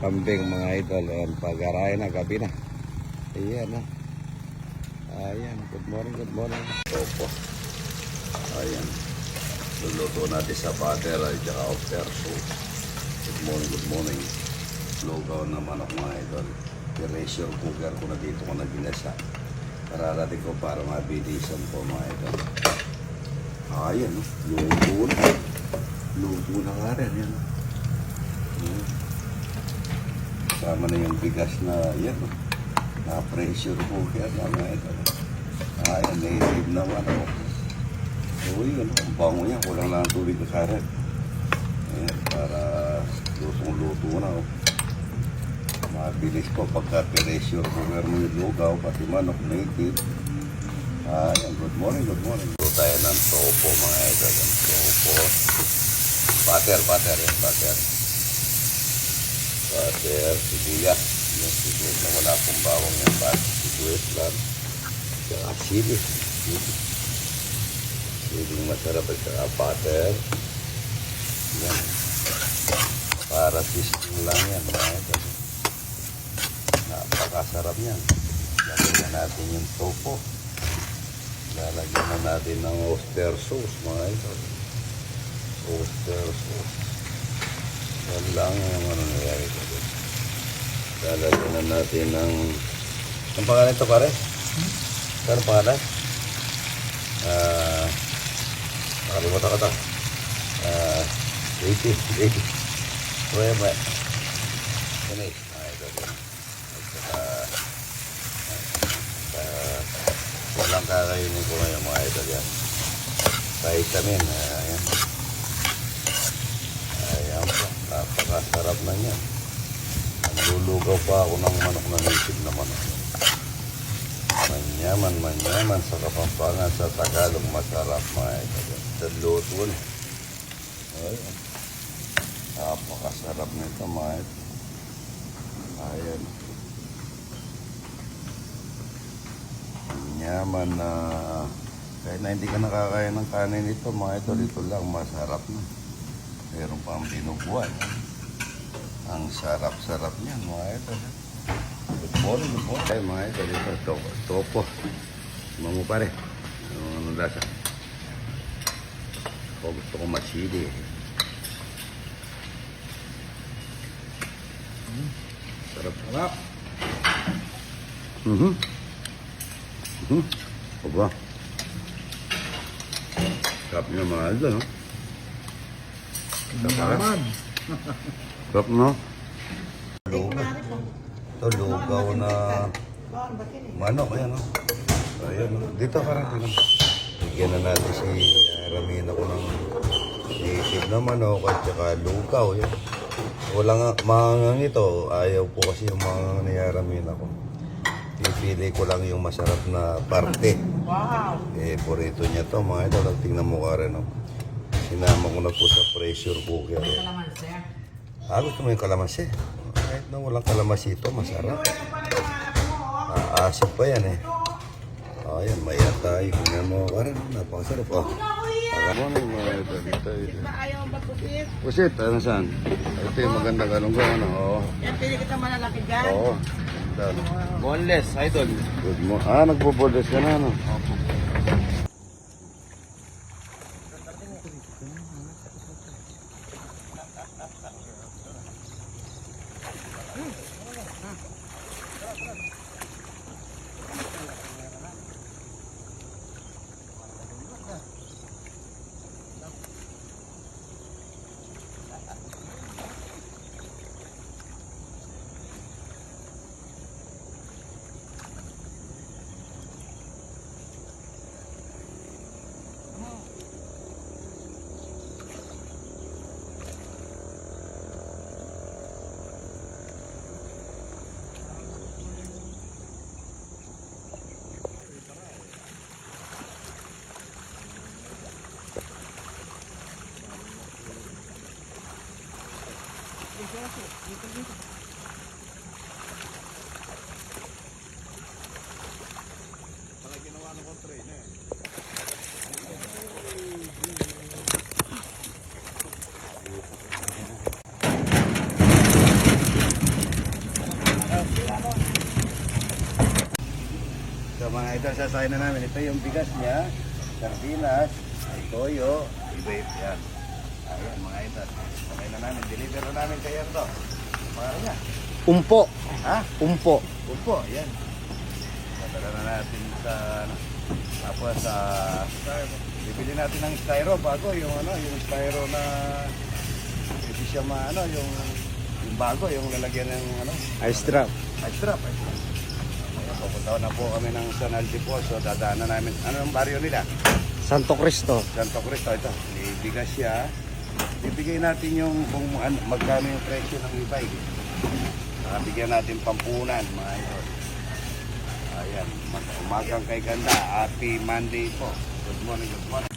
kambing mga idol. Ayan, pag-aray na, gabi na. Ayan na. Ayan, good morning, good morning. Opo. Ayan. Luluto natin sa butter at saka after soup. Good morning, good morning. Lugaw na manok mga idol. Pressure cooker ko na dito ko na ginasa. Kararating ko para mabilisan po mga idol. Ayan, no? luto na. Luto na nga rin. Yan. Ayan. Kasama na yung bigas na yan. no? Na pressure cooker na mga idol. Ayan, native naman ako. So yun, ang bango niya. Kulang lang ang tubig na karet. Ayan, para lutong-luto na. Oh. Mabilis po pagka pressure cooker mo yung lugaw, pati manok, native. Ayan, good morning, good morning. Ito tayo ng topo mga idol. Ang topo. Butter, butter, yan, butter. Butter, sibuyas. Yung sibuyas na wala pong bawang yan. Butter, sibuyas lang. Saka sili. Sili. Siling masarap at saka butter. Yan. Para sisling lang yan idol. Napakasarap yan. Lagyan natin yung topo. Lalagyan na natin ng oyster sauce, mga idol. Oyster sauce. Yan lang ang ano nangyayari ko. Lalagyan na natin ng... Ang pangalan ito, pare? Ano pangalan? Ah... nakalimutan ko ito. Ah... 80, 80. Kuya ba? Finish, mga idol. Yan. At saka... ah, walang kakainin ko ngayon mga idol yan. Vitamin, ayan. Ayan po, napakasarap na yan. Naglulugaw pa ako ng manok na native na manok. Manyaman, manyaman sa Kapampangan, sa Tagalog, masarap mga idol. Sa luto na. Ayan. Napakasarap nito mga idol. Ayan. Yaman na kahit na hindi ka nakakain ng kanin ito, mga ito, ito lang masarap na. Meron pang binubuan. Ang sarap-sarap niyan, mga ito. Good morning, good morning. Ay, mga ito, dito, topo. topo. Mango pare. Ano, ano lasa? Ako gusto ko masili. Sarap. Sarap. Mhm. Hmm. Aba. Sarap niya mga idol, no? Sarap. Sarap, no? Lugaw. Ito, lugaw na manok. Ayan, no? Ayan, no? Dito ka rin. Bigyan na natin si Ramina ko ng native na manok at saka lugaw. Yan. Wala nga, mga ito, ayaw po kasi yung mga niyaramina ko. Pipili ko lang yung masarap na parte. Wow! Eh, porito niya to, mga idol. Tingnan mo ka rin, no? Sinama ko na po sa pressure cooker. Eh. Kalaman, sir. Ah, gusto mo yung kalamansi? Kahit na walang kalamansi ito, masarap. Aasim pa yan, eh. Oh, yan, may atay. Tingnan mo ka rin. Napakasarap, oh. Morning, mga idol. Ito, ito. Ayaw ba pusit? Pusit, ano saan? Ito yung magandang galunggong, ano? Oo. Yan, pili kita malalaki dyan. Oo. Boneless, idol. Good mo. Ah, nagbo-borders ka na, no? ang sasayin na namin. Ito yung bigas niya, sardinas, ay toyo, iba yan. Ayan mga idol. Sakay na namin, deliver na namin kayo ito. Mga niya. Umpo. Ha? Umpo. Upo, yan. Dadala na natin sa, ano, tapos sa, bibili natin ng styro bago, yung ano, yung styro na, hindi siya maano, yung, yung bago, yung lalagyan ng, ano, Ice drop. ice trap, ice trap. Pupunta na po kami ng San Altiposo, dadaanan namin, ano ang baryo nila? Santo Cristo. Santo Cristo, ito, ibigas siya, bibigay natin yung kung ano, magkano yung presyo ng e-bike. Saka bigyan natin pampunan, mga idol. Ayan, mag- umagang kay ganda, happy Monday po. Good morning, good morning.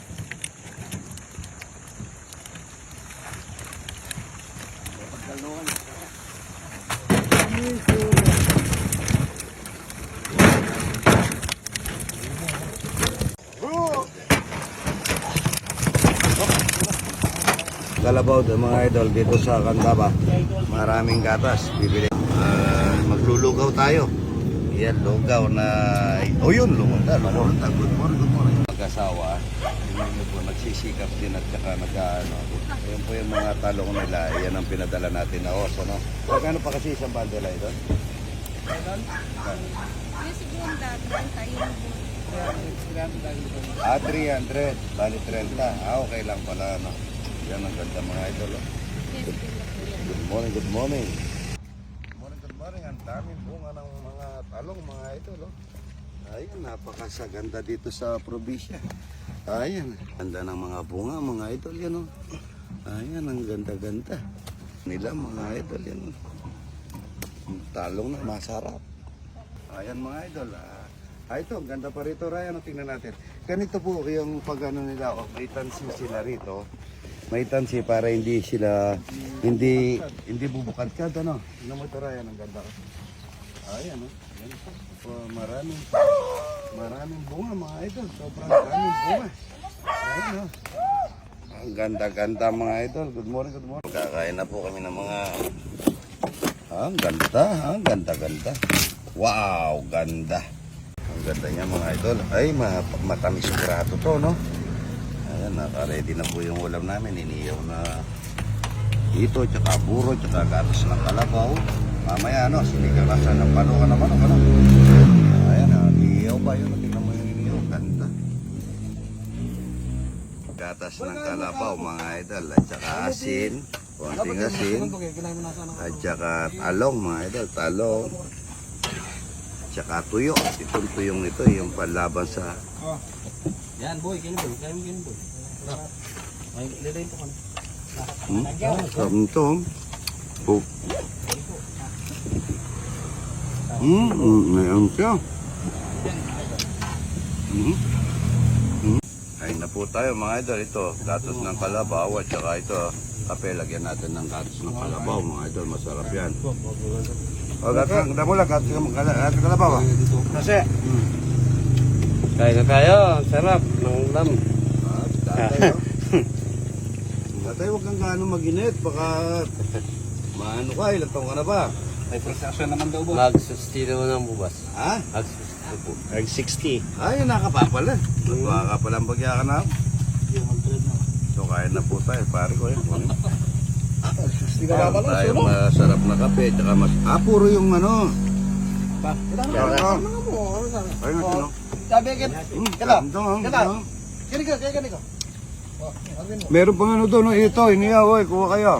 Kalabaw mga idol dito sa Candaba. Maraming gatas bibili. Ah, maglulugaw tayo. Yan, lugaw na... O yun, lumunta. Lumunta. Good morning, good morning. Mag-asawa, niyo po, nagsisikap din at saka nag-ano. Yan po yung mga talong nila. Yan ang pinadala natin na oso, no? Magkano pa kasi isang bundle ay doon? Yung segunda, 30 yung Ah, 300. Bali 30. Ah, okay lang pala, no? Yan ang ganda mga idol, oh. Good morning, good morning. Good morning, good morning. Ang daming bunga ng mga talong, mga idol. Oh. Ayan, napakasaganda dito sa probinsya. Ayan, ganda ng mga bunga, mga idol yan. Oh. Ayan, ang ganda-ganda. Nila, mga idol yan. Oh. Talong na masarap. Ayan, mga idol. Ah, ah, ito, ganda pa rito, Ryan. Oh, tingnan natin. Ganito po yung pag ano nila, oh, may tansi sila rito may para hindi sila hindi hindi bubukad. Ka ano tingnan mo ito Ryan ang ganda ayan oh. Ayan po. Oh, maraming maraming bunga mga idol. Sobrang maraming bunga. Ayan oh. Ang ganda-ganda mga idol. Good morning good morning. Kakain na po kami ng mga ah, ang ganda ah, ang ganda-ganda. Wow ganda. Ang ganda niya mga idol. Ay ma- matamis sigurado to no Ayan, naka-ready na po yung ulam namin. Iniyaw na ito, tsaka buro, tsaka gatas ng kalabaw. Mamaya, ano, sa ng pano ka naman, ano? Ayan, ah, iniyaw ba yun? Tingnan mo yung iniyaw. Ganda. Gatas ng kalabaw, mga idol. At tsaka asin. Konting asin. At tsaka talong, mga idol. Talong. Tsaka tuyo. Itong tuyong ito, yung panlaban sa Yan, boy. Kini boy. Boy. Ay, liray po kami. Hmm? Sarap nito. Oh. Hmm, hmm, mayroon siya. Hmm. Hmm. Kain na po tayo mga idol. Ito, gatos ng kalabaw at saka ito, kape. Lagyan natin ng gatos ng kalabaw mga idol. Masarap yan. O, gatos ng kalabaw. Gatos ng kalabaw. ah. Kasi. Kaya na tayo. Sarap. Ng ulam. Ah, tatay, oh. Tatay, huwag kang gaano maginit. Baka maano ka, ilang taong ka na ba? May prosesyon naman daw boy. Mag-60 naman ang bubas. Ha? Mag-60 po. Mag-60. Ay, nakapapala. Natuwa ka pala ang bagya ka na. So, kain na po tayo. Pare ko yun. Kain tayo masarap na kape. Tsaka mas... Ah, puro yung ano. Kaya Ay, nga sino? Sabi ka, Hmm, Kala. ganda, ah, Kala. ganda. kini ka, kaya kani ka. Meron pang ano doon. Ito, iniya. Oy, kuha kayo.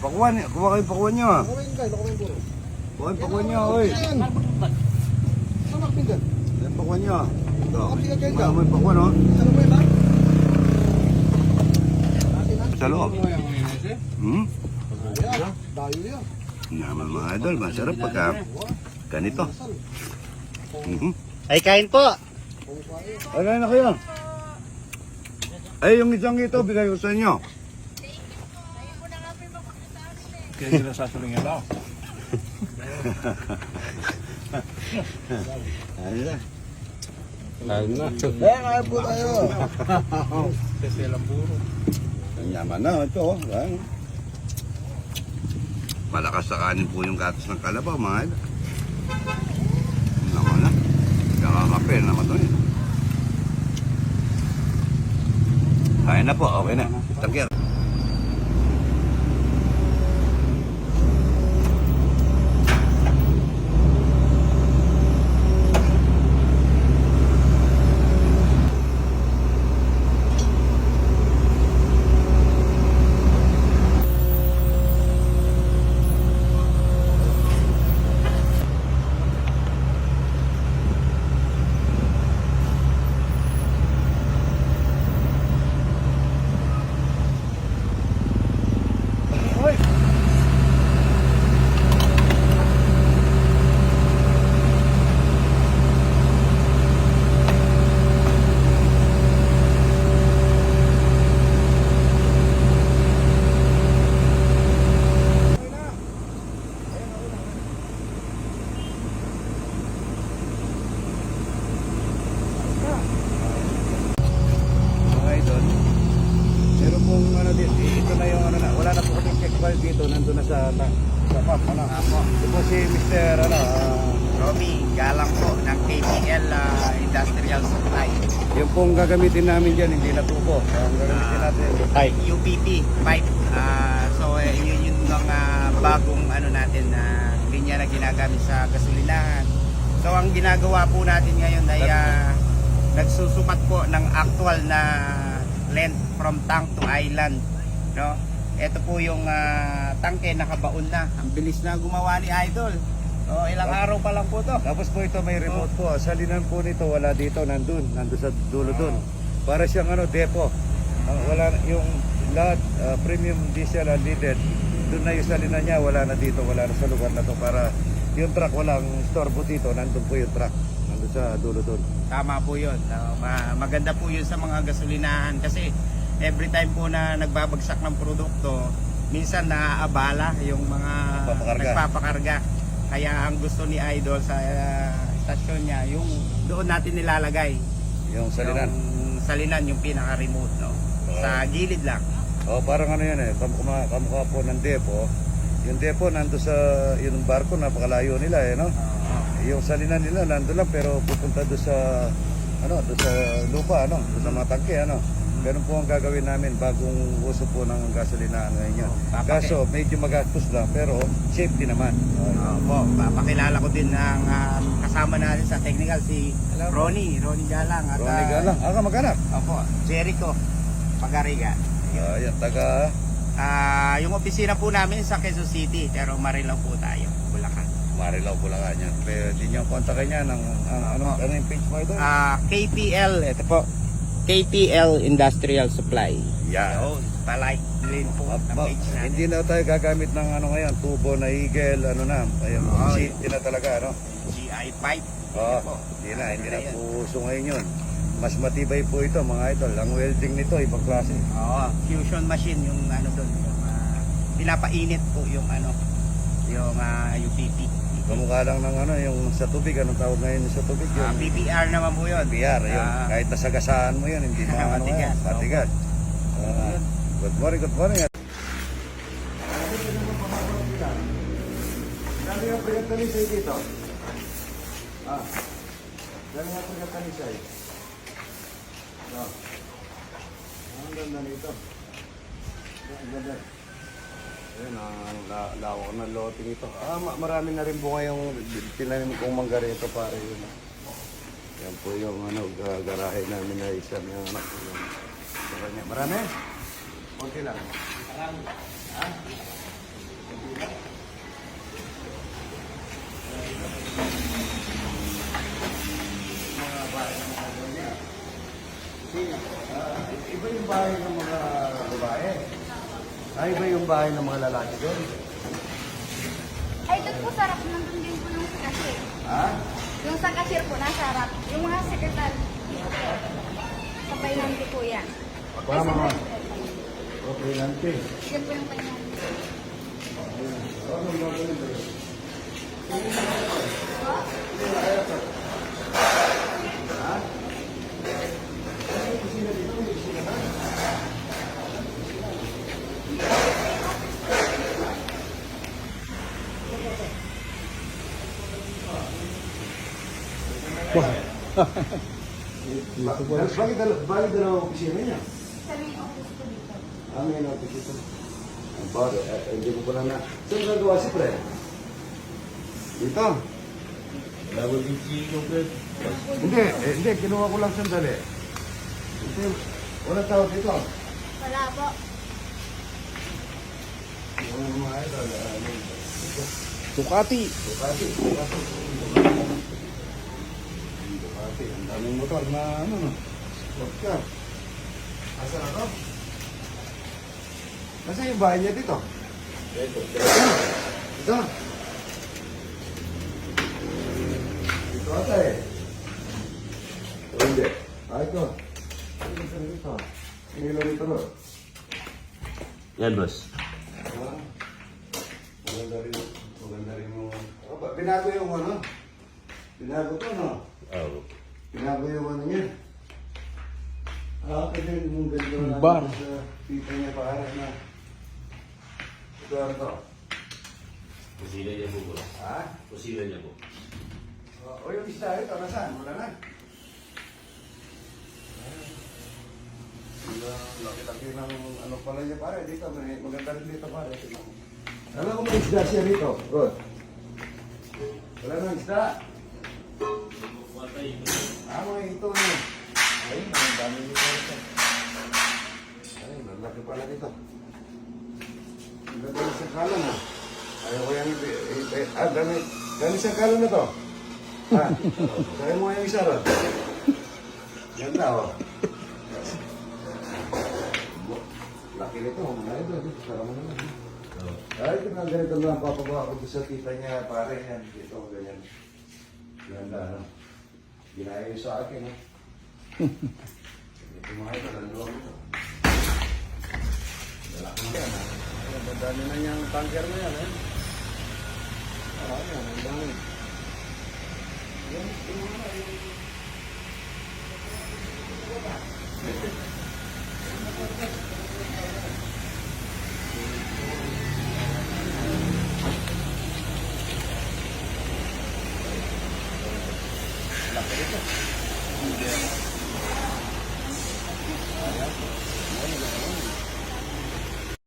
Pakuha niyo. Kuha kayo, pakuha niyo. ah. Kuha kayo, pakuha niyo. Oy. Ayan. Pakuha niyo. Ito. Ka, May may pakuha, no? Mo? Sa loob. Hmm? Naman mga idol, masarap pagka ganito. Mhm. Ay, kain po. Ay, na kayo. Ay, yung isang ito, bigay ko sa inyo. Kaya sila sasaling yan Ayun na. Kain na. Eh, kaya po tayo. Ang yaman na ito. oh. Ayan. Malakas sa kanin po yung gatos ng kalabaw, mga. Ang Naman na. Kakakape naman to eh. 唉那不好为难等一下 na pump, ano. Apo. Ito si Mr. ano, ah, Romy, galang po ng KPL ah, Industrial Supply. yung pong gagamitin namin dyan, hindi na tubo. Ang gagamitin Ah, natin, Ay. UPP pipe. Ah, so eh, yun yung mga bagong ano natin na linya na ginagamit sa gasolinahan. So ang ginagawa po natin ngayon ay ah, nagsusukat po ng actual na length from tank to island. No? Ito po yung ah, tangke nakabaon na. Ang bilis na gumawa ni Idol. So, ilang araw pa lang po to. Tapos po ito may remote po. Salinan po nito wala dito, nandun, nandun sa dulo dun. Para siyang ano, depo. Ang wala yung lahat ah, premium diesel unleaded. Doon na yung salinan niya, wala na dito, wala na sa lugar na to para yung truck walang storbo dito, nandun po yung truck. Nandun sa dulo dun. Tama po yun. Ma- maganda po yun sa mga gasolinahan kasi every time po na nagbabagsak ng produkto, minsan naaabala yung mga Nagpapakarga. nagpapakarga. Kaya ang gusto ni Idol sa uh, stasyon niya, yung doon natin nilalagay. Yung salinan. Yung salinan, yung pinaka-remote. No? Sa gilid lang. Oh, parang ano yan eh, kamukha, kamukha po ng depo. Yung depo nandun sa yung barko, napakalayo nila eh, no? Yung salinan nila nandun lang pero pupunta doon sa ano, doon sa lupa, ano, doon sa mga tangke, ano. Ganun po ang gagawin namin bagong uso po ng gasolina ngayon yan. papaki- Kaso medyo magastos lang pero safety naman. Opo, papakilala ko din ang ah, kasama natin sa technical si Ronnie, Ronnie Galang. At, Ronnie ah, Galang, ah, kamag-anak. Opo, Jericho Pagariga. Ah, yan, taga Ah, yung opisina po namin sa Quezon City, pero Marilao po tayo, Bulacan. Marilao, Bulacan yan. Pwede niyo kontakin yan ng, ang, ano, ano yung page mo ito? Ah, KPL, ito po. KPL Industrial Supply. Yan. Yun, palike din po ang ba- page natin. hindi na tayo gagamit ng ano ngayon, tubo na eagle, ano na, ayun, Oo, safety na talaga, ano? GI pipe. Oo, po. hindi na, hindi na Yan. po uso ngayon yun. Mas matibay po ito, mga idol. Ang welding nito, ibang klase. Oo, fusion machine yung ano doon, yung ah, pinapainit po yung ano, yung ah, UPP. Kamukha lang ng ano, yung sa tubig, anong tawag ngayon sa tubig? Ah, Yung PPR naman po yun. BR, yun. Ah, Kahit nasagasaan mo yun, hindi mo ano Matigas, yan, matigas. Ah, good morning, good morning. Dami yung pinagtalisay dito. Ah, dami yung pinagtalisay. Ah, ang ganda nito. Ang ganda. Ayan, ang la lawak ng loting ito. Ah, ma- marami na rin bunga yung tinanim kong mangga rito pare yun. Yan po yung ano, ga- garahe namin na isa ng anak ko. Yung, sa kanya. Marami? Konti lang. Ah, iba yung bahay ng mga babae. Ay ba yung bahay ng mga lalaki doon? Ay, doon po sarap. Nandun din po yung sa. Ha? Yung sa cashier po, nasa harap. Yung mga sekretaryo. Sabay nanti po yan. Baka mga. Okay, lang nanti. Yan po yung kanya. Ano ba 'yun? Ano ba 'yun? Ano Bakit dalawa, bakit dalawa opisina niya? Sabi yung office ko dito. Ah, may notice ito. Ang? Eh, eh, hindi ko pala na... Saan nagawa si Fred? Dito. Hindi, eh, hindi. Kinuha ko lang sandali. Hindi, wala tao dito. Wala po. Yung mga ano, Ducati. Ducati, Ducati. Ducati, ang daming motor na ano no. Sport car. Asa na to? Nasa yung bahay niya dito? Dito. Dito. Dito ata eh. Hindi. Ah, ito. Ito dito? May ilaw dito no? Yan, boss. Ah, Maganda rin. Maganda rin ba- binago yung ano? Binago to, no? Oh. Binago yung ano niya. Ah, kasi yung ganito na Bar. sa tita niya para na. To? Kusina niya po, boss. Ha? Kusina niya po. O, o yung isda ito, nasaan? Wala na. Wala, Laki-laki ng ano pala niya pare. Dito, may maganda rin dito pare. Tingnan mo. Alam ko may isda siya rito. Rod. Wala nang isda. Ah, mga ito na. Ayun, ang dami nito. Ayun, ang laki pala dito. Ang ganda ng sangkalan ha. Ayaw ko yan. eh, eh, Ah, dami. Dami sangkalan na to. Ha? Kaya mo yung isa ron. Ganda oh. Laki nito. Ay, ito. Ito. Tara mo naman. Ay, na ganito lang papagawa ko doon sa tita niya, pare yan. Dito, ganyan. Ganda, no? Ginaya yun sa akin, eh. Ito mga ito, lalo ito. Lalaki na yan, ha? Ay, ang dami na niyang tanker na yan, eh. Ah, yan, ang dami. Yan, yung...